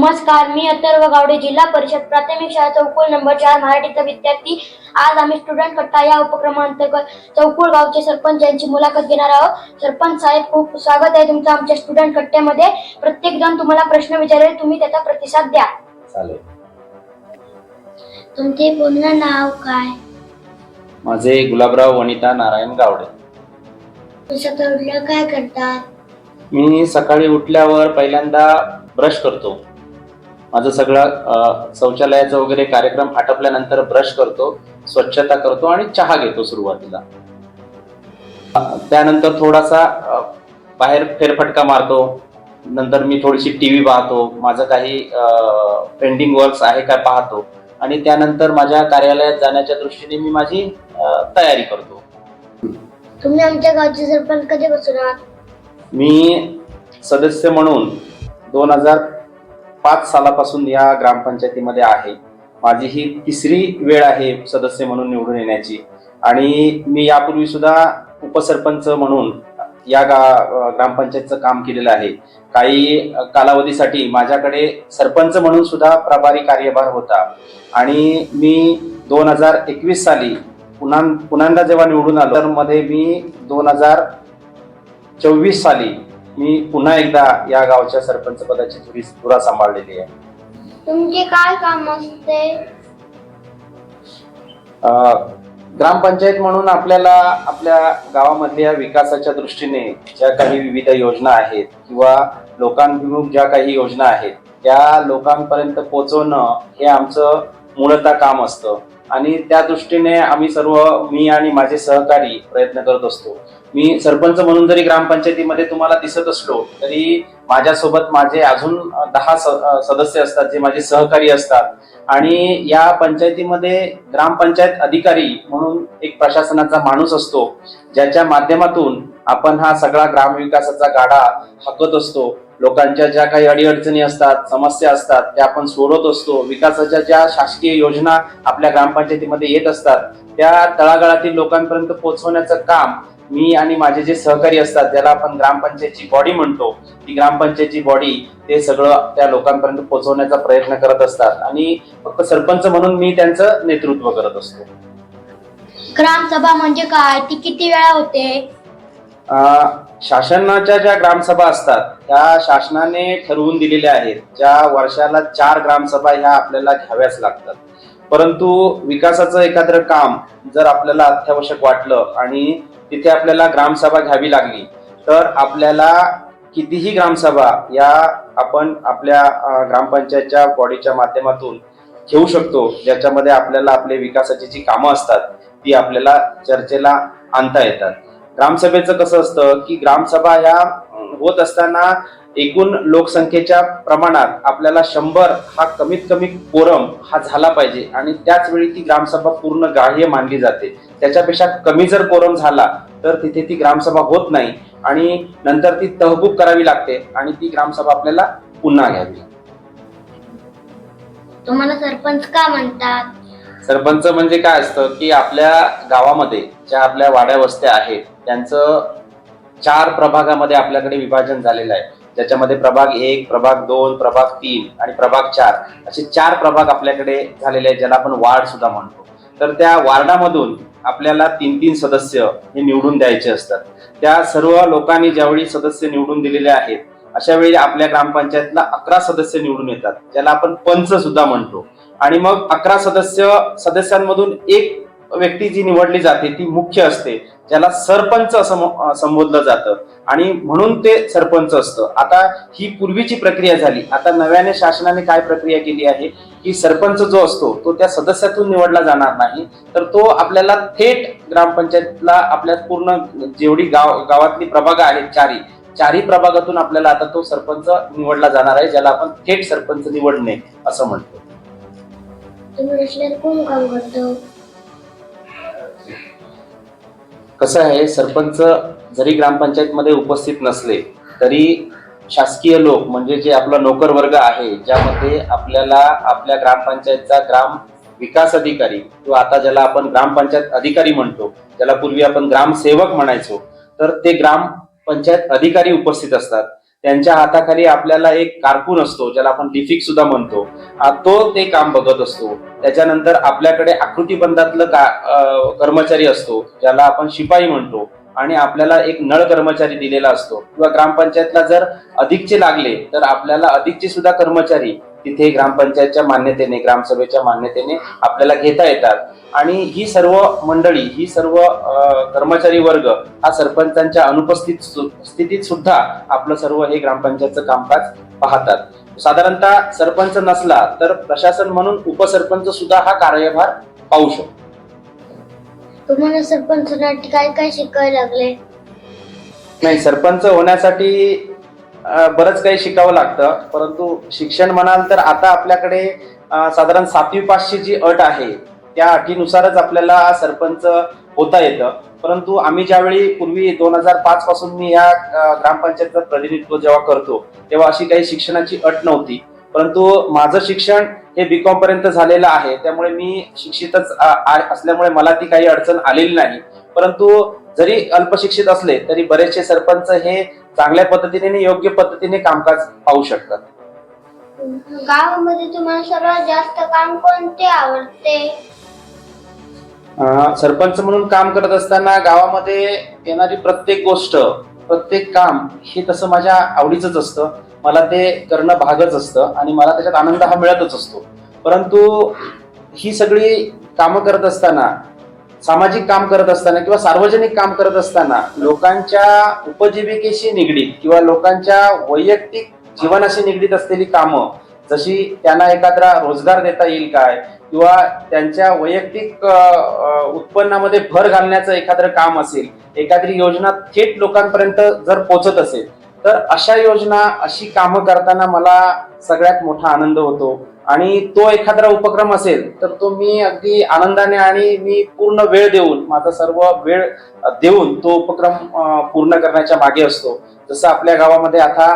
नमस्कार मी अथर्व गावडे जिल्हा परिषद प्राथमिक शाळा चौकुल नंबर चार मराठीचा विद्यार्थी. आज आम्ही स्टुडंट कट्टा या उपक्रमांतर्गत चौकुल गावचे सरपंच यांची मुलाखत घेणार आहोत. सरपंच साहेब खूप स्वागत आहे तुमचं आमच्या स्टुडंट कट्ट्यामध्ये. प्रत्येक जण तुम्हाला प्रश्न विचारेल तुम्ही त्याचा प्रतिसाद द्या. तुमचे पूर्ण नाव काय? माझे गुलाबराव वनिता नारायण गावडे. काय करतात? मी सकाळी उठल्यावर पहिल्यांदा ब्रश करतो. माझं सगळं शौचालयाचा वगैरे कार्यक्रम आटपल्यानंतर ब्रश करतो स्वच्छता करतो आणि चहा घेतो सुरुवातीला. त्यानंतर थोडासा बाहेर फेरफटका मारतो. नंतर मी थोडीशी टी व्ही पाहतो. माझं काही पेंडिंग वर्क्स आहे का पाहतो. आणि त्यानंतर माझ्या कार्यालयात जाण्याच्या दृष्टीने मी माझी तयारी करतो. तुम्ही आमच्या गावचे सरपंच कधीपासून आहात? मी सदस्य म्हणून दोन हजार पाच सालापासून या ग्रामपंचायतीमध्ये आहे. माझी ही तिसरी वेळ आहे सदस्य म्हणून निवडून येण्याची. आणि मी यापूर्वी सुद्धा उपसरपंच म्हणून या गा ग्रामपंचायतचं काम केलेलं आहे. काही कालावधीसाठी माझ्याकडे सरपंच म्हणून सुद्धा प्रभारी कार्यभार होता. आणि मी दोन हजार एकवीस साली पुन्हा पुन्हांदा जेव्हा निवडून आलो तर मध्ये मी दोन हजार चोवीस साली मी पुन्हा एकदा या गावच्या सरपंच पदाची धुरी धुरा सांभाळलेली आहे. तुमचे काय काम असते? अं, ग्रामपंचायत म्हणून आपल्याला आपल्या गावामधल्या विकासाच्या दृष्टीने ज्या काही विविध योजना आहेत किंवा लोकांभिमुख ज्या काही योजना आहेत त्या लोकांपर्यंत पोहोचवणं हे आमचं मूळतः काम असतं. आणि त्या दृष्टीने आम्ही सर्व मी आणि माझे सहकारी प्रयत्न करत असतो. मी सरपंच म्हणून जरी ग्रामपंचायतीमध्ये तुम्हाला दिसत असलो तरी माझ्यासोबत माझे अजून दहा सदस्य असतात जे माझे सहकारी असतात. आणि या पंचायतीमध्ये ग्रामपंचायत अधिकारी म्हणून एक प्रशासनाचा माणूस असतो ज्याच्या माध्यमातून आपण हा सगळा ग्रामविकासाचा गाडा हाकत असतो. लोकांच्या ज्या काही अडीअडचणी असतात समस्या असतात त्या आपण सोडवत असतो. विकासाच्या ज्या शासकीय योजना आपल्या ग्रामपंचायतीमध्ये येत असतात त्या तळागाळातील लोकांपर्यंत पोहोचवण्याचं काम मी आणि माझे जे सहकारी असतात ज्याला आपण ग्रामपंचायतची बॉडी म्हणतो. ती ग्रामपंचायतची बॉडी ते सगळं त्या लोकांपर्यंत पोहोचवण्याचा प्रयत्न करत असतात. आणि फक्त सरपंच म्हणून मी त्यांचं नेतृत्व करत असतो. ग्रामसभा म्हणजे काय? ती किती वेळा होते? शासनाच्या ज्या ग्रामसभा असतात त्या शासनाने ठरवून दिलेल्या आहेत. ज्या वर्षाला चार ग्रामसभा ह्या आपल्याला घ्याव्याच लागतात. परंतु विकासाचं एखादं काम जर आपल्याला अत्यावश्यक वाटलं आणि तिथे आपल्याला ग्रामसभा घ्यावी लागली. तर आपल्याला कितीही ग्रामसभा या आपण आपल्या ग्रामपंचायतच्या बॉडीच्या माध्यमातून घेऊ शकतो. ज्याच्यामध्ये आपल्याला आपले विकासाची जी कामं असतात ती आपल्याला चर्चेला आणता येतात. ग्रामसभेचं कसं असतं की ग्रामसभा ह्या होत असताना एकूण लोकसंख्येच्या प्रमाणात आपल्याला शंभर हा कमीत कमी कोरम हा झाला पाहिजे. आणि त्याच वेळी ती ग्रामसभा पूर्ण ग्राह्य मानली जाते. त्याच्यापेक्षा कमी जर कोरम झाला तर तिथे ती ग्रामसभा होत नाही. आणि नंतर ती तहबूब करावी लागते आणि ती ग्रामसभा आपल्याला पुन्हा घ्यावी लागते. तुम्हाला सरपंच का म्हणतात? सरपंच म्हणजे काय असतं की आपल्या गावामध्ये ज्या आपल्या वाड्या वस्त्या आहेत त्यांचं चार प्रभागामध्ये आपल्याकडे विभाजन झालेलं आहे. ज्याच्यामध्ये प्रभाग एक प्रभाग दोन प्रभाग तीन आणि प्रभाग चार असे चार प्रभाग आपल्याकडे झालेले आहेत ज्याला आपण वार्ड सुद्धा म्हणतो. तर त्या वार्डामधून आपल्याला तीन तीन सदस्य हे निवडून द्यायचे असतात. त्या सर्व लोकांनी ज्यावेळी सदस्य निवडून दिलेले आहेत अशा वेळी आपल्या ग्रामपंचायतला अकरा सदस्य निवडून येतात ज्याला आपण पंच सुद्धा म्हणतो. आणि मग अकरा सदस्य सदस्यांमधून एक व्यक्ती जी निवडली जाते ती मुख्य असते ज्याला सरपंच असं संबोधलं जातं. आणि म्हणून ते सरपंच असतं. आता ही पूर्वीची प्रक्रिया झाली. आता नव्याने शासनाने काय प्रक्रिया केली आहे? की सरपंच जो असतो तो त्या सदस्यातून निवडला जाणार नाही. तर तो आपल्याला थेट ग्रामपंचायतला आपल्या पूर्ण जेवढी गाव गावातली प्रभाग आहेत चारी चारही प्रभागातून आपल्याला आता तो सरपंच निवडला जाणार आहे ज्याला आपण थेट सरपंच निवडणे असं म्हणतो. कसं आहे सरपंच जरी ग्रामपंचायतमध्ये उपस्थित नसले तरी शासकीय लोक म्हणजे जे आपला नोकर वर्ग आहे ज्यामध्ये आपल्याला आपल्या ग्रामपंचायतचा ग्राम विकास अधिकारी किंवा आता ज्याला आपण ग्रामपंचायत अधिकारी म्हणतो ज्याला पूर्वी आपण ग्रामसेवक म्हणायचो तर ते ग्रामपंचायत अधिकारी उपस्थित असतात. त्यांच्या हाताखाली आपल्याला एक कारकून असतो ज्याला आपण लिफिक सुद्धा म्हणतो. तो ते काम बघत असतो. त्याच्यानंतर आपल्याकडे आकृतीबंधातलं का कर्मचारी असतो ज्याला आपण शिपाई म्हणतो. आणि आपल्याला एक नळ कर्मचारी दिलेला असतो. किंवा ग्रामपंचायतला जर अधिकचे लागले तर आपल्याला अधिकचे सुद्धा कर्मचारी तिथे ग्रामपंचायतच्या मान्यतेने ग्रामसभेच्या मान्यतेने आपल्याला घेता येतात. आणि ही सर्व मंडळी ही सर्व कर्मचारी वर्ग हा सरपंचांच्या अनुपस्थित सु- स्थितीत सुद्धा आपलं सर्व हे ग्रामपंचायतचं कामकाज पाहतात. साधारणतः सरपंच नसला तर प्रशासन म्हणून उपसरपंच सुद्धा हा कार्यभार पाहू शकतो. तुम्हाला सरपंच होण्यासाठी काय काय शिकायला लागले? नाही सरपंच होण्यासाठी अं, बरंच काही शिकावं लागतं. परंतु शिक्षण म्हणाल तर आता आपल्याकडे अं, साधारण सातवी पाचशे जी अट आहे त्या अटीनुसारच आपल्याला सरपंच होता येतं. परंतु आम्ही ज्यावेळी पूर्वी दोन हजार पाच पासून मी या अं, ग्रामपंचायतचं प्रतिनिधित्व जेव्हा करतो तेव्हा अशी काही शिक्षणाची अट नव्हती. परंतु माझं शिक्षण हे बीकॉम पर्यंत झालेलं आहे त्यामुळे मी शिक्षितच असल्यामुळे मला ती काही अडचण आलेली नाही. परंतु जरी अल्पशिक्षित असले तरी बरेचसे सरपंच हे चांगल्या पद्धतीने आणि योग्य पद्धतीने कामकाज पाहू शकतात. गावामध्ये तुम्हाला सर्वात जास्त काम कोणते आवडते? सरपंच म्हणून काम करत असताना गावामध्ये येणारी प्रत्येक गोष्ट प्रत्येक काम हे तसं माझ्या आवडीचंच असतं. मला ते करणं भागच असतं आणि मला त्याच्यात आनंद हा मिळतच असतो. परंतु ही सगळी कामं करत असताना सामाजिक काम करत असताना किंवा सार्वजनिक काम करत असताना लोकांच्या उपजीविकेशी निगडीत किंवा लोकांच्या वैयक्तिक जीवनाशी निगडीत असलेली कामं जशी त्यांना एखादा रोजगार देता येईल काय? किंवा त्यांच्या वैयक्तिक उत्पन्नामध्ये भर घालण्याचं एखादं काम असेल एखादी योजना थेट लोकांपर्यंत जर पोचत असेल तर अशा योजना अशी कामं करताना मला सगळ्यात मोठा आनंद होतो. आणि तो एखादा उपक्रम असेल तर तो मी अगदी आनंदाने आणि मी पूर्ण वेळ देऊन माझा सर्व वेळ देऊन तो उपक्रम पूर्ण करण्याच्या मागे असतो. जसं आपल्या गावामध्ये आता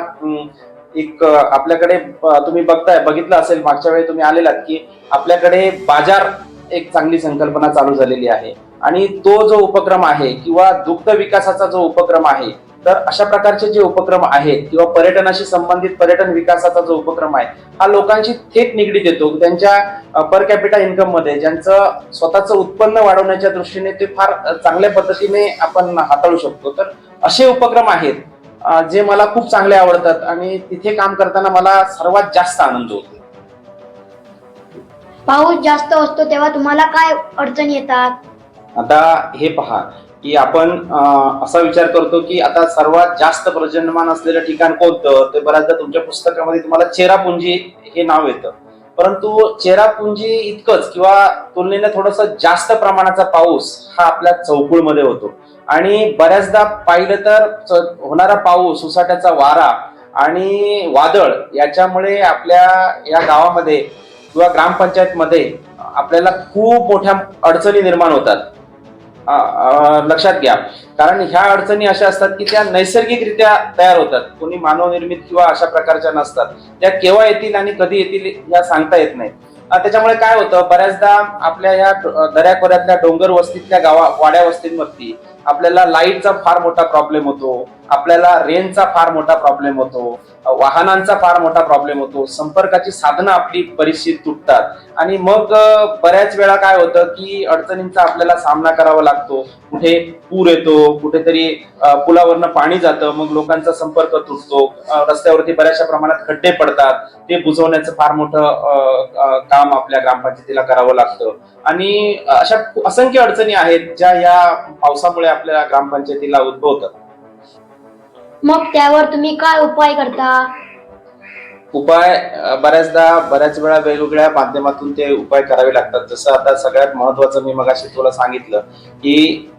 एक आपल्याकडे तुम्ही बघताय बघितलं असेल मागच्या वेळी तुम्ही आलेलात की आपल्याकडे बाजार एक चांगली संकल्पना चालू झालेली आहे. आणि तो जो उपक्रम आहे किंवा दुग्ध विकासाचा जो उपक्रम आहे तर अशा प्रकारचे जे उपक्रम आहेत किंवा पर्यटनाशी संबंधित पर्यटन विकासाचा जो उपक्रम आहे हा लोकांशी थेट निगडीत येतो. त्यांच्या पर कॅपिटा इन्कममध्ये ज्यांचं स्वतःचं उत्पन्न वाढवण्याच्या दृष्टीने ते फार चांगल्या पद्धतीने आपण हाताळू शकतो. तर असे उपक्रम आहेत. जे मला खूप चांगले आवडतात आणि तिथे काम करताना मला सर्वात जास्त आनंद होतो. पाऊस जास्त असतो तेव्हा तुम्हाला काय अडचणी येतात? आता हे पहा की आपण असा विचार करतो की आता सर्वात जास्त प्रजन्यमान असलेलं ठिकाण कोणतं? ते बऱ्याचदा तुमच्या पुस्तकामध्ये तुम्हाला चेरापुंजी हे नाव येतं. परंतु चेरापुंजी इतकंच किंवा तुलनेने थोडस जास्त प्रमाणाचा पाऊस हा आपल्या चौकुळमध्ये होतो. आणि बऱ्याचदा पाहिलं तर च- होणारा पाऊस सुसाट्याचा वारा आणि वादळ याच्यामुळे आपल्या या गावामध्ये किंवा ग्रामपंचायतमध्ये आपल्याला खूप मोठ्या अडचणी निर्माण होतात. लक्षात घ्या. कारण ह्या अडचणी अशा असतात की त्या नैसर्गिकरित्या तयार होतात. कोणी मानवनिर्मित किंवा अशा प्रकारच्या नसतात. त्या केव्हा येतील आणि कधी येतील या सांगता येत नाही त्याच्यामुळे काय होतं बऱ्याचदा आपल्या या दऱ्याखोऱ्यातल्या डोंगर वस्तीतल्या गावा वाड्या वस्तींवरती आपल्याला लाईटचा फार मोठा प्रॉब्लेम होतो. आपल्याला रेनचा फार मोठा प्रॉब्लेम होतो वाहनांचा फार मोठा प्रॉब्लेम होतो संपर्काची साधनं आपली बरीचशी तुटतात. आणि मग बऱ्याच वेळा काय होतं की अडचणींचा आपल्याला सामना करावा लागतो. कुठे पूर येतो कुठेतरी पुलावरनं पाणी जातं मग लोकांचा संपर्क तुटतो रस्त्यावरती बऱ्याचशा प्रमाणात खड्डे पडतात. ते बुजवण्याचं फार मोठं काम आपल्या ग्रामपंचायतीला करावं लागतं. आणि अशा असंख्य अडचणी आहेत ज्या या पावसामुळे आपल्या ग्रामपंचायतीला उद्भवतात. मग त्यावर तुम्ही काय उपाय करता? उपाय अ, बऱ्याचदा बऱ्याच वेळा वेगवेगळ्या माध्यमातून ते उपाय करावे लागतात. जसं आता सगळ्यात महत्वाचं मी मगाशी तुला सांगितलं की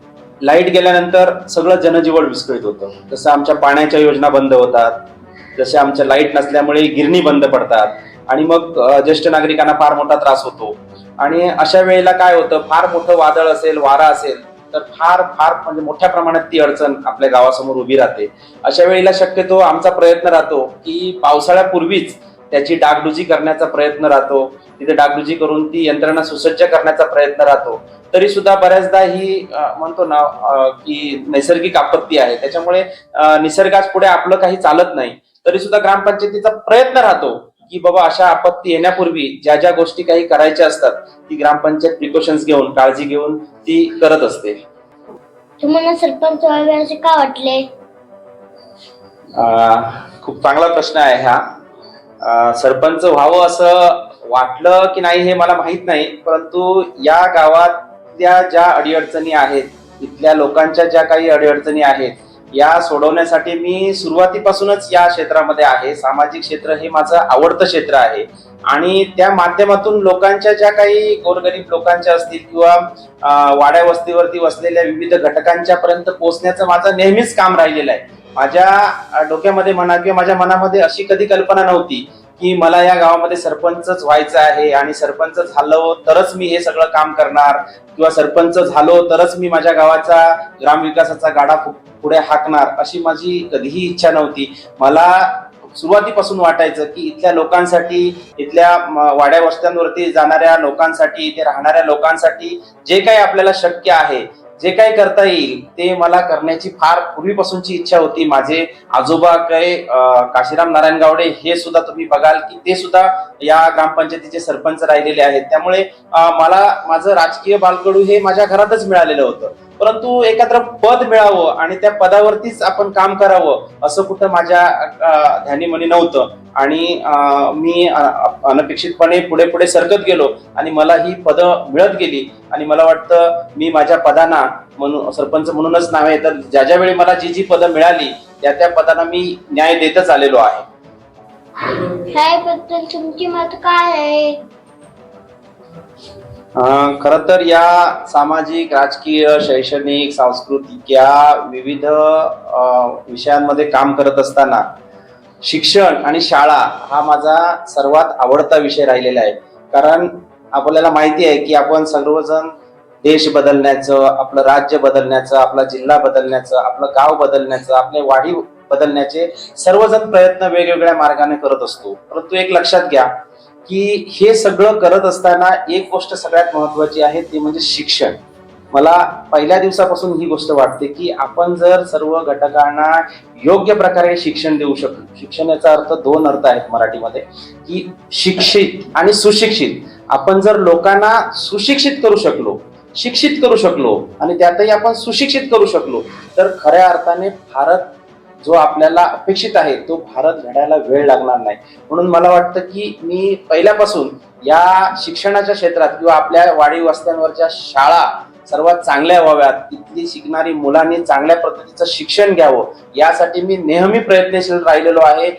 लाइट गेल्यानंतर सगळं जनजीवन विस्कळीत होतं. जसं आमच्या पाण्याच्या योजना बंद होतात जसे आमच्या लाइट नसल्यामुळे गिरणी बंद पडतात आणि मग अ, ज्येष्ठ नागरिकांना फार मोठा त्रास होतो. आणि अशा वेळेला काय होतं? फार मोठं वादळ असेल वारा असेल तर फार फार म्हणजे मोठ्या प्रमाणात ती अडचण आपल्या गावासमोर उभी राहते. अशा वेळेला शक्यतो आमचा प्रयत्न राहतो की पावसाळ्यापूर्वीच त्याची डागडुजी करण्याचा प्रयत्न राहतो. तिथे डागडुजी करून ती यंत्रणा सुसज्ज करण्याचा प्रयत्न राहतो. तरी सुद्धा बऱ्याचदा ही म्हणतो ना की नैसर्गिक आपत्ती आहे. त्याच्यामुळे निसर्गास निसर्गाच पुढे आपलं काही चालत नाही. तरी सुद्धा ग्रामपंचायतीचा प्रयत्न राहतो. की बाबा अशा आपत्ती येण्यापूर्वी ज्या ज्या गोष्टी काही करायच्या असतात ती ग्रामपंचायत प्रिकॉशन्स घेऊन काळजी घेऊन ती करत असते. तुम्हाला सरपंच व्हावे असे का वाटले? अं, खूप चांगला प्रश्न आहे हा. अं, सरपंच व्हावं असं वाटलं की नाही हे मला माहीत नाही परंतु या गावातल्या ज्या अडीअडचणी आहेत इथल्या लोकांच्या ज्या काही अडीअडचणी आहेत या सोडवण्यासाठी मी सुरुवातीपासूनच या क्षेत्रामध्ये आहे. सामाजिक क्षेत्र हे माझं आवडतं क्षेत्र आहे. आणि त्या माध्यमातून लोकांच्या ज्या काही गोरगरीब लोकांच्या असतील किंवा वाड्या वस्तीवरती वसलेल्या विविध घटकांच्या पर्यंत पोहोचण्याचं माझं नेहमीच काम राहिलेलं आहे. माझ्या डोक्यामध्ये म्हणा किंवा माझ्या मनामध्ये अशी कधी कल्पना नव्हती की मला या गावामध्ये सरपंचच व्हायचं आहे आणि सरपंच झालो तरच मी हे सगळं काम करणार. किंवा सरपंच झालो तरच मी माझ्या गावाचा ग्रामविकासाचा गाडा पुढे हाकणार अशी माझी कधीही इच्छा नव्हती. मला सुरुवातीपासून वाटायचं की इथल्या लोकांसाठी इथल्या वाड्या वस्त्यांवरती जाणाऱ्या लोकांसाठी इथे राहणाऱ्या लोकांसाठी जे काही आपल्याला शक्य आहे जे काही करता येईल ते मला करण्याची फार पूर्वीपासूनची इच्छा होती. माझे आजोबा काय काशीराम नारायण गावडे हे सुद्धा तुम्ही बघाल की ते सुद्धा या ग्रामपंचायतीचे सरपंच राहिलेले आहेत. त्यामुळे मला माझं राजकीय बालकडू हे माझ्या घरातच मिळालेलं होतं. परंतु एकत्र पद मिळावं आणि त्या पदावरतीच आपण काम करावं असं कुठं माझ्या ध्यानी ध्यानीमनी नव्हतं. आणि मी अनपेक्षितपणे पुढे पुढे सरकत गेलो आणि मला ही पदं मिळत गेली. आणि मला वाटतं मी माझ्या पदांना म्हणून सरपंच म्हणूनच नावे तर ज्या ज्या वेळी मला जी जी पदं मिळाली त्या त्या पदांना मी न्याय देतच आलेलो आहे. तुमची मत काय आहे खर तर या सामाजिक राजकीय शैक्षणिक सांस्कृतिक या विविध विषयांमध्ये काम करत असताना शिक्षण आणि शाळा हा माझा सर्वात आवडता विषय राहिलेला आहे. कारण आपल्याला माहिती आहे की आपण सर्वजण देश बदलण्याचं आपलं राज्य बदलण्याचं आपला जिल्हा बदलण्याचं आपलं गाव बदलण्याचं आपले वाढी बदलण्याचे सर्वजण प्रयत्न वेगवेगळ्या मार्गाने करत असतो. परंतु एक लक्षात घ्या की हे सगळं करत असताना एक गोष्ट सगळ्यात महत्वाची आहे ती म्हणजे शिक्षण. मला पहिल्या दिवसापासून ही गोष्ट वाटते की आपण जर सर्व घटकांना योग्य प्रकारे शिक्षण देऊ शकू शिक्षण याचा अर्थ दोन अर्थ आहेत मराठीमध्ये की शिक्षित आणि सुशिक्षित. आपण जर लोकांना सुशिक्षित करू शकलो शिक्षित करू शकलो आणि त्यातही आपण सुशिक्षित करू शकलो तर खऱ्या अर्थाने भारत जो आपल्याला अपेक्षित आहे तो भारत घडायला वेळ लागणार नाही. म्हणून मला वाटतं की मी पहिल्यापासून या शिक्षणाच्या क्षेत्रात किंवा आपल्या वाडी वस्त्यांवरच्या शाळा सर्वात चांगल्या व्हाव्यात तिथली शिकणारी मुलांनी चांगल्या पद्धतीचं शिक्षण घ्यावं यासाठी मी नेहमी प्रयत्नशील राहिलेलो आहे.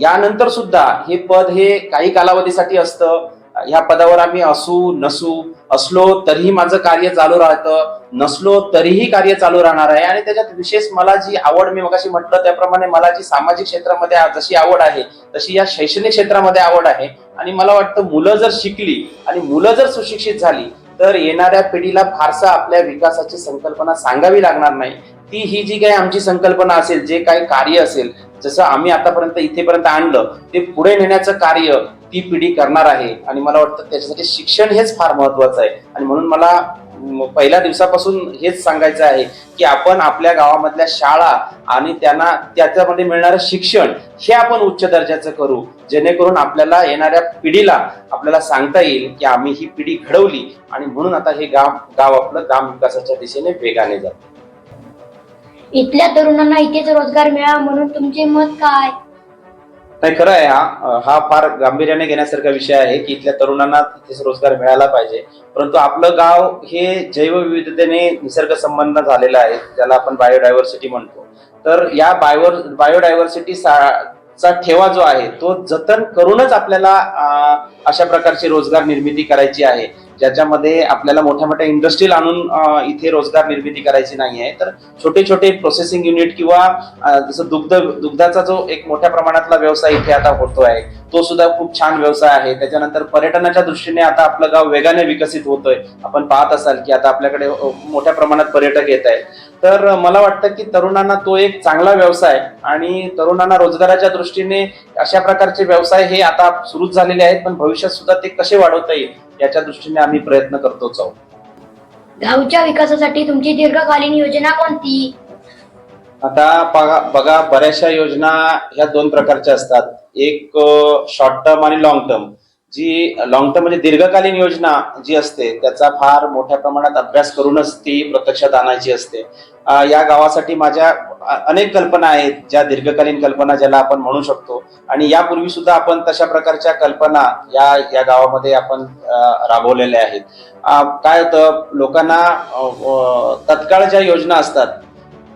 यानंतर सुद्धा हे पद हे काही कालावधीसाठी असतं. ह्या पदावर आम्ही असू नसू असलो तरीही माझं कार्य चालू राहतं नसलो तरीही कार्य चालू राहणार आहे. आणि त्याच्यात विशेष मला जी आवड मी मगाशी म्हटलं त्याप्रमाणे मला जी सामाजिक क्षेत्रामध्ये जशी आवड आहे तशी या शैक्षणिक क्षेत्रामध्ये आवड आहे. आणि मला वाटतं मुलं जर शिकली आणि मुलं जर सुशिक्षित झाली तर येणाऱ्या पिढीला फारसा आपल्या विकासाची संकल्पना सांगावी लागणार नाही. ती ही जी काही आमची संकल्पना असेल जे काही कार्य असेल जसं आम्ही आतापर्यंत इथेपर्यंत आणलं ते पुढे नेण्याचं कार्य ती पिढी करणार आहे. आणि मला वाटतं त्याच्यासाठी शिक्षण हेच फार महत्वाचं आहे. आणि म्हणून मला पहिल्या दिवसापासून हेच सांगायचं आहे की आपण आपल्या गावामधल्या शाळा आणि त्यांना त्याच्यामध्ये मिळणारं शिक्षण हे आपण उच्च दर्जाचं करू. जेणेकरून आपल्याला येणाऱ्या पिढीला आपल्याला सांगता येईल की आम्ही ही पिढी घडवली आणि म्हणून आता हे गाव गाव आपलं ग्राम विकासाच्या दिशेने वेगाने जात. इथल्या तरुणांना इथेच रोजगार मिळावा म्हणून तुमचे मत काय? नाही खरं आहे हा हा फार गांभीर्याने घेण्यासारखा विषय आहे की इथल्या तरुणांना तिथेच रोजगार मिळाला पाहिजे. परंतु आपलं गाव हे जैवविविधतेने निसर्ग संबंध झालेलं आहे ज्याला आपण बायोडायव्हर्सिटी म्हणतो. तर या बायो बायोडायव्हर्सिटी चा ठेवा जो आहे तो जतन करूनच आपल्याला अशा प्रकारची रोजगार निर्मिती करायची आहे. ज्याच्यामध्ये आपल्याला मोठ्या मोठ्या इंडस्ट्रील आणून इथे रोजगार निर्मिती करायची नाही आहे तर छोटे छोटे प्रोसेसिंग युनिट किंवा जसं दुग्ध दुग्धाचा जो एक मोठ्या प्रमाणातला व्यवसाय इथे आता होतो आहे तो सुद्धा खूप छान व्यवसाय आहे. त्याच्यानंतर पर्यटनाच्या दृष्टीने आता आपलं गाव वेगाने विकसित होतोय. आपण पाहत असाल की आता आपल्याकडे मोठ्या प्रमाणात पर्यटक येत आहेत. तर मला वाटतं की तरुणांना तो एक चांगला व्यवसाय आणि तरुणांना रोजगाराच्या दृष्टीने अशा प्रकारचे व्यवसाय हे आता सुरू झालेले आहेत. पण भविष्यात सुद्धा ते कसे वाढवता येईल याच्या दृष्टीने आम्ही प्रयत्न करतोच आहोत. गावच्या विकासासाठी तुमची दीर्घकालीन योजना कोणती? आता बघा बघा बऱ्याचशा योजना ह्या दोन प्रकारच्या असतात. एक शॉर्ट टर्म आणि लॉंग टर्म जी लॉंग टर्म म्हणजे दीर्घकालीन योजना जी असते त्याचा फार मोठ्या प्रमाणात अभ्यास करूनच ती प्रत्यक्षात आणायची असते. या गावासाठी माझ्या अनेक कल्पना आहेत ज्या दीर्घकालीन कल्पना ज्याला आपण म्हणू शकतो. आणि यापूर्वी सुद्धा आपण तशा प्रकारच्या कल्पना या या गावामध्ये आपण राबवलेल्या आहेत. काय होतं लोकांना तत्काळ ज्या योजना असतात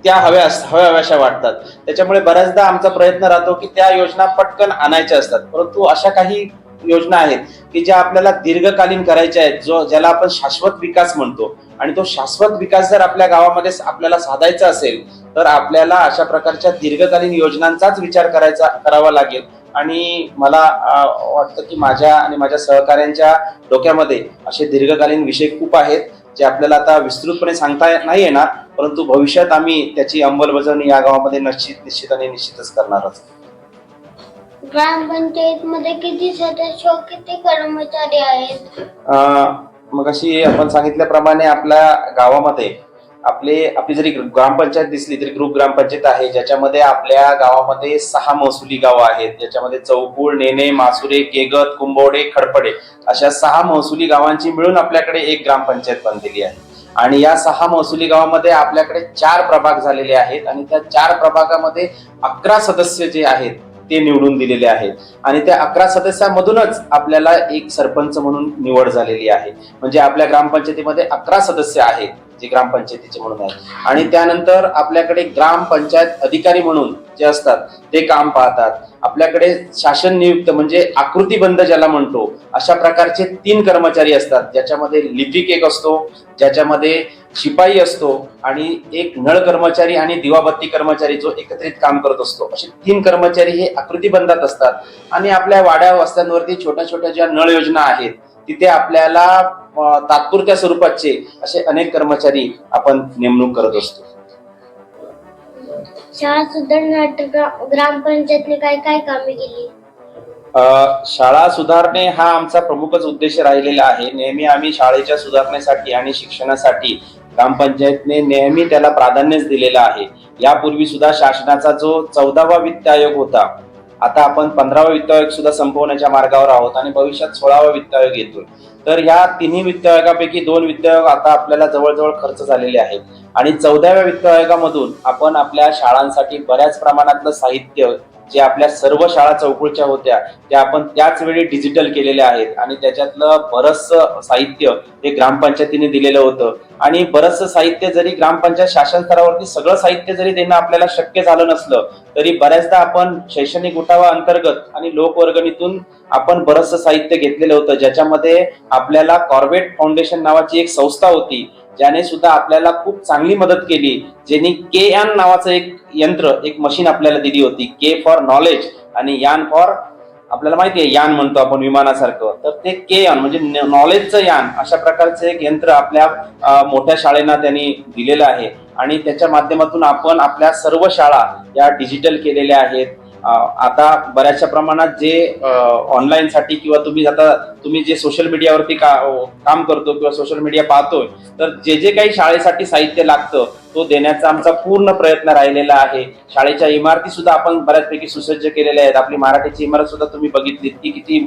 त्या हव्या हव्या हव्याशा वाटतात. त्याच्यामुळे बऱ्याचदा आमचा प्रयत्न राहतो की त्या योजना पटकन आणायच्या असतात. परंतु अशा काही योजना आहेत की ज्या आपल्याला दीर्घकालीन करायच्या आहेत जो ज्याला आपण शाश्वत विकास म्हणतो. आणि तो शाश्वत विकास जर आपल्या गावामध्ये आपल्याला साधायचा असेल तर आपल्याला अशा प्रकारच्या दीर्घकालीन योजनांचाच विचार करायचा करावा लागेल. आणि मला वाटतं की माझ्या आणि माझ्या सहकाऱ्यांच्या डोक्यामध्ये असे दीर्घकालीन विषय खूप आहेत. जे आपल्याला आता विस्तृतपणे सांगता नाही येणार परंतु भविष्यात आम्ही त्याची अंमलबजावणी या गावामध्ये निश्चित निश्चित आणि निश्चितच करणार आहोत. ग्रामपंचायत मध्ये किती सदस्य किती कर्मचारी आहेत? मग अशी आपण सांगितल्याप्रमाणे आपल्या गावामध्ये आपले आपली जरी ग्रामपंचायत दिसली तरी ग्रुप ग्रामपंचायत आहे ज्याच्यामध्ये आपल्या गावामध्ये सहा महसुली गावं आहेत ज्याच्यामध्ये चौकुळ नेने मासुरे केगत कुंभवडे खडपडे अशा सहा महसुली गावांची मिळून आपल्याकडे एक ग्रामपंचायत बनलेली आहे. आणि या सहा महसुली गावामध्ये आपल्याकडे चार प्रभाग झालेले आहेत आणि त्या चार प्रभागामध्ये अकरा सदस्य जे आहेत ते निवडून दिलेले आहेत. आणि त्या अकरा सदस्यामधूनच आपल्याला एक सरपंच म्हणून निवड झालेली आहे. म्हणजे आपल्या ग्रामपंचायतीमध्ये अकरा सदस्य आहेत जे ग्रामपंचायतीचे म्हणून आहेत. आणि त्यानंतर आपल्याकडे ग्रामपंचायत अधिकारी म्हणून जे असतात ते काम पाहतात. आपल्याकडे शासन नियुक्त म्हणजे आकृतीबंध ज्याला म्हणतो अशा प्रकारचे तीन कर्मचारी असतात. ज्याच्यामध्ये लिपिक एक असतो ज्याच्यामध्ये शिपाई असतो आणि एक नळ कर्मचारी आणि दिवाबत्ती कर्मचारी जो एकत्रित काम करत असतो. असे तीन कर्मचारी हे आकृतीबंधात असतात. आणि आपल्या वाड्या वस्त्यांवरती छोट्या छोट्या ज्या नळ योजना आहेत तिथे आपल्याला तात्पुरत्या स्वरूपाचे असे अनेक कर्मचारी आपण नेमणूक करत असतो. शाळा ग्रामपंचायतने काय काय कामे केली? शाळा सुधारणे हा आमचा प्रमुखच उद्देश राहिलेला आहे. नेहमी आम्ही शाळेच्या सुधारणेसाठी आणि शिक्षणासाठी ग्रामपंचायतने नेहमी त्याला प्राधान्यच दिलेलं आहे. यापूर्वी सुद्धा शासनाचा जो चौदावा वित्त आयोग होता आता आपण पंधरावा वित्त आयोग सुद्धा संपवण्याच्या मार्गावर आहोत आणि भविष्यात सोळावा वित्त आयोग येतोय. तर ह्या तिन्ही वित्त आयोगापैकी दोन वित्त आयोग आता आपल्याला जवळजवळ खर्च झालेले आहेत. आणि चौदाव्या वित्त आयोगामधून आपण आपल्या शाळांसाठी बऱ्याच प्रमाणातलं साहित्य जे आपल्या सर्व शाळा चौकुळच्या होत्या त्या आपण त्याच वेळी डिजिटल केलेल्या आहेत. आणि त्याच्यातलं बरचसं साहित्य हे ग्रामपंचायतीने दिलेलं होतं. आणि बरंचसं साहित्य जरी ग्रामपंचायत शासन स्तरावरती सगळं साहित्य जरी देणं आपल्याला शक्य झालं नसलं तरी बऱ्याचदा आपण शैक्षणिक उठावा अंतर्गत आणि लोकवर्गणीतून आपण बरचसं साहित्य घेतलेलं होतं ज्याच्यामध्ये आपल्याला कॉर्बेट फाउंडेशन नावाची एक संस्था होती. ज्याने सुद्धा आपल्याला खूप चांगली मदत केली ज्यांनी के यान नावाचं एक यंत्र एक मशीन आपल्याला दिली होती के फॉर नॉलेज आणि यान फॉर आपल्याला माहिती आहे यान म्हणतो आपण विमानासारखं. तर ते के यान म्हणजे नॉलेजचं यान अशा प्रकारचं एक यंत्र आपल्या मोठ्या शाळेना त्यांनी दिलेलं आहे. आणि त्याच्या माध्यमातून आपण आपल्या सर्व शाळा या डिजिटल केलेल्या आहेत. आता बऱ्याचशा प्रमाणात जे ऑनलाईन साठी किंवा तुम्ही आता तुम्ही जे सोशल मीडियावरती का काम करतो किंवा सोशल मीडिया पाहतोय तर जे जे काही शाळेसाठी साहित्य लागतं तो देण्याचा आमचा पूर्ण प्रयत्न राहिलेला आहे. शाळेच्या इमारती सुद्धा आपण बऱ्याचपैकी सुसज्ज केलेल्या आहेत. आपली मराठीची इमारत सुद्धा तुम्ही बघितली ती किती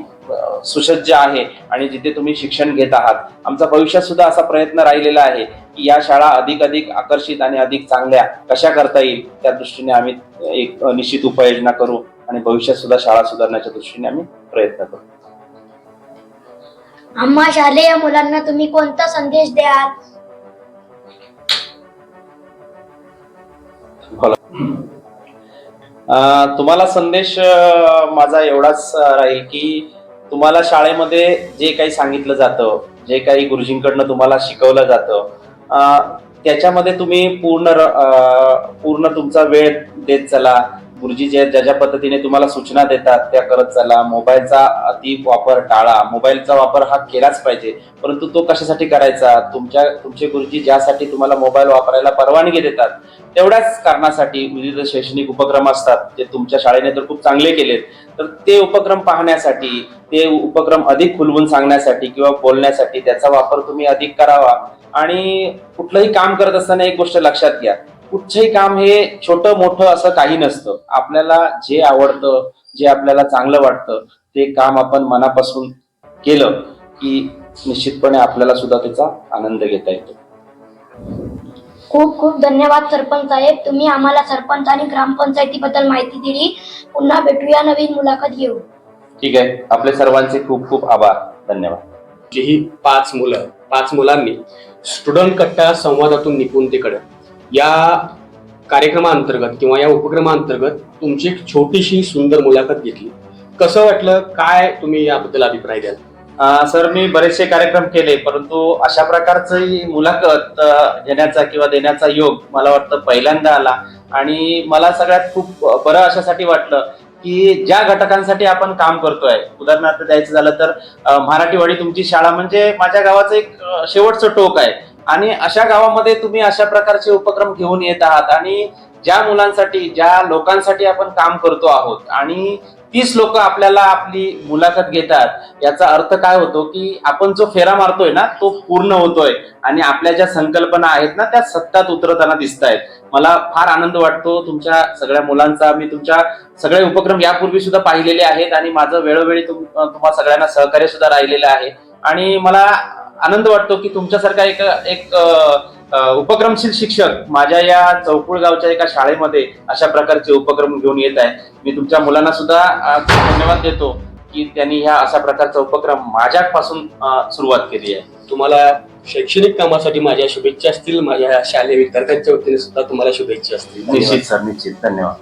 सुसज्ज आहे आणि जिथे तुम्ही शिक्षण घेत आहात. आमचा भविष्यात सुद्धा असा प्रयत्न राहिलेला आहे की या शाळा अधिक अधिक आकर्षित आणि अधिक चांगल्या कशा करता येईल त्या दृष्टीने आम्ही एक निश्चित उपाययोजना करू आणि भविष्यात सुद्धा शाळा सुधारण्याच्या दृष्टीने आम्ही प्रयत्न करू. आम्हा शालेय मुलांना तुम्ही कोणता संदेश द्याल? तुम्हाला संदेश माझा एवढाच राहील की तुम्हाला शाळेमध्ये जे काही सांगितलं जातं जे काही गुरुजींकडनं तुम्हाला शिकवलं जातं त्याच्यामध्ये तुम्ही पूर्ण पूर्ण तुमचा वेळ देत चला. गुरुजी जे ज्या ज्या पद्धतीने तुम्हाला सूचना देतात त्या करत चला. मोबाईलचा अति वापर टाळा. मोबाईलचा वापर हा केलाच पाहिजे. परंतु तो कशासाठी करायचा? तुमच्या तुमचे गुरुजी ज्यासाठी तुम्हाला मोबाईल वापरायला परवानगी देतात तेवढ्याच कारणासाठी विविध शैक्षणिक उपक्रम असतात जे तुमच्या शाळेने तर खूप चांगले केलेत. तर ते उपक्रम पाहण्यासाठी ते उपक्रम अधिक खुलवून सांगण्यासाठी किंवा बोलण्यासाठी त्याचा वापर तुम्ही अधिक करावा. आणि कुठलंही काम करत असताना एक गोष्ट लक्षात घ्या. कुठचंही काम हे छोटं मोठं असं काही नसतं. आपल्याला जे आवडतं जे आपल्याला चांगलं वाटतं ते काम आपण मनापासून केलं की निश्चितपणे आपल्याला सुद्धा त्याचा आनंद घेता येतो. खूप खूप धन्यवाद सरपंच साहेब. तुम्ही आम्हाला सरपंच आणि ग्रामपंचायतीबद्दल माहिती दिली. पुन्हा भेटूया नवीन मुलाखत घेऊ ठीक आहे. आपले सर्वांचे खूप खूप आभार. धन्यवाद. जी ही पाच मुलं पाच मुलांनी स्टुडंट कट्टा संवादातून निपुणतेकडे या कार्यक्रमाअंतर्गत किंवा या उपक्रमाअंतर्गत तुमची एक छोटीशी सुंदर मुलाखत घेतली. कसं वाटलं? काय तुम्ही याबद्दल अभिप्राय द्याल? सर मी बरेचसे कार्यक्रम केले परंतु अशा प्रकारची मुलाखत घेण्याचा किंवा देण्याचा योग मला वाटतं पहिल्यांदा आला. आणि मला सगळ्यात खूप बरं अशासाठी वाटलं की ज्या घटकांसाठी आपण काम करतोय उदाहरणार्थ द्यायचं झालं तर मराठीवाडी तुमची शाळा म्हणजे माझ्या गावाचं एक शेवटचं टोक आहे. आणि अशा गावामध्ये तुम्ही अशा प्रकारचे उपक्रम घेऊन येत आहात आणि ज्या मुलांसाठी ज्या लोकांसाठी आपण काम करतो आहोत आणि तीस लोक आपल्याला आपली मुलाखत घेतात याचा अर्थ काय होतो की आपण जो फेरा मारतोय ना तो पूर्ण होतोय आणि आपल्या ज्या संकल्पना आहेत ना त्या सत्तात उतरताना दिसत आहेत मला फार आनंद वाटतो तुमच्या सगळ्या मुलांचा. मी तुमच्या सगळे उपक्रम यापूर्वी सुद्धा पाहिलेले आहेत आणि माझं वेळोवेळी तुम सगळ्यांना सहकार्य सुद्धा राहिलेलं आहे. आणि मला आनंद वाटतो की तुमच्यासारखा एक एक उपक्रमशील शिक्षक माझ्या या चौकुळ गावच्या एका शाळेमध्ये अशा प्रकारचे उपक्रम घेऊन येत आहे. मी तुमच्या मुलांना सुद्धा धन्यवाद देतो की त्यांनी ह्या अशा प्रकारचा उपक्रम माझ्यापासून सुरुवात केली आहे. तुम्हाला शैक्षणिक कामासाठी माझ्या शुभेच्छा असतील. माझ्या शालेय विद्यार्थ्यांच्या वतीने सुद्धा तुम्हाला शुभेच्छा असतील. निश्चित सर. निश्चित. धन्यवाद.